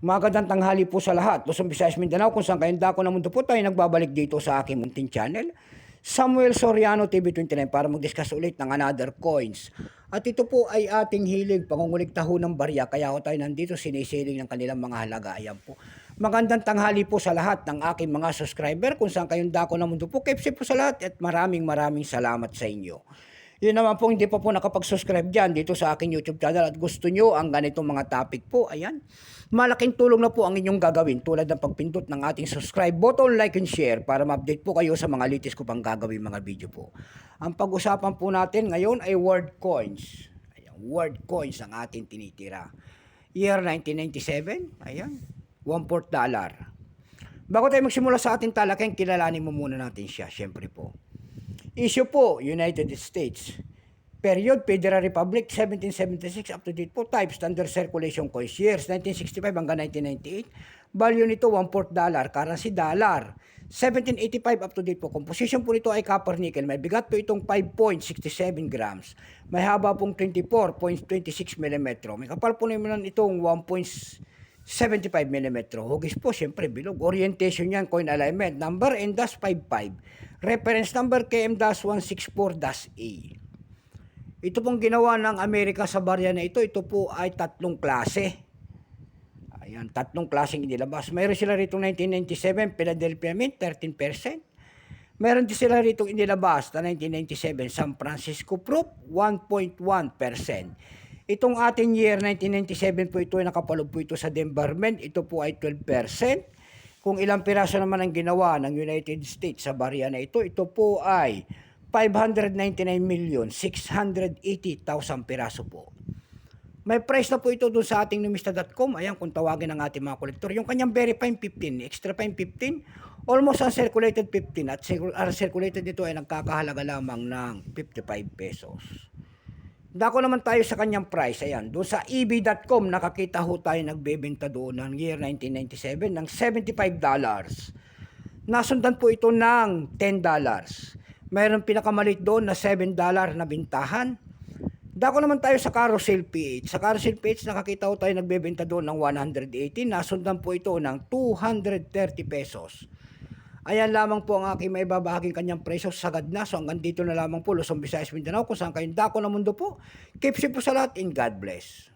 Magandang tanghali po sa lahat. Luzon, Visayas, Mindanao, kung saan kayong dako ng mundo po tayo nagbabalik dito sa aking munting channel. Samuel Soriano TV29 para mag-discuss ulit ng another coins. At ito po ay ating hilig, pangungulikta ho ng barya. Kaya ho tayo nandito sinisiling ng kanilang mga halaga. Ayan po. Magandang tanghali po sa lahat ng aking mga subscriber. Kung saan kayong dako ng mundo po, kepsi po sa lahat at maraming maraming salamat sa inyo. Yun naman po, hindi pa po nakapag-subscribe dyan dito sa aking YouTube channel at gusto nyo ang ganitong mga topic po, ayan. Malaking tulong na po ang inyong gagawin tulad ng pagpindot ng ating subscribe button, like and share para ma-update po kayo sa mga latest ko pang gagawin mga video po. Ang pag-usapan po natin ngayon ay word coins. Ayan, word coins ang ating tinitira. Year 1997, ayan, 1 4 dollar. Bago tayo magsimula sa ating talakayan, kilalanin mo muna natin siya, syempre po. Issue po, United States. Period, Federal Republic, 1776 up to date po. Type, standard circulation coins. Years, 1965 hanggang 1998. Value nito, 1 4 dollar. Currency, dollar. 1785 up to date po. Composition po nito ay copper nickel. May bigat po itong 5.67 grams. May haba pong 24.26 mm. May kapal po naman itong 1.75 mm. Hugis po, syempre, bilog. Orientation yan, coin alignment. Number and dash 55. Reference number KM-164-A. Ito pong ginawa ng Amerika sa barya na ito, ito po ay tatlong klase. Ayan, tatlong klaseng inilabas. Mayroon sila rito 1997, Philadelphia Mint, 13%. Meron din sila rito inilabas na 1997, San Francisco Proof, 1.1%. Itong ating year 1997 po ito ay nakapalog po ito sa Denver Mint. Ito po ay 12%. Kung ilang piraso naman ang ginawa ng United States sa barya na ito, ito po ay 599,680,000 piraso po. May price na po ito doon sa ating numista.com. Ayan, kung tawagin ng ating mga kolektor. Yung kanyang very fine 15, extra fine 15, almost uncirculated 15. At cir- uncirculated ito ay nagkakahalaga lamang ng 55 pesos. Dako naman tayo sa kanyang price. Ayan, doon sa eb.com, nakakita ho tayo nagbebenta doon ng year 1997 ng $75. Nasundan po ito ng $10. Mayroon pinakamalit doon na $7 na bintahan. Dako naman tayo sa Carousel PH. Sa Carousel PH, nakakita ko tayo nagbebenta doon ng 180. Nasundan po ito ng 230 pesos. Ayan lamang po ang aking may babahaging kanyang presyo sagad na. So hanggang dito na lamang po, Luzon, Visayas, Mindanao, kung saan kayong dako ng mundo po. Keep safe po sa lahat and God bless.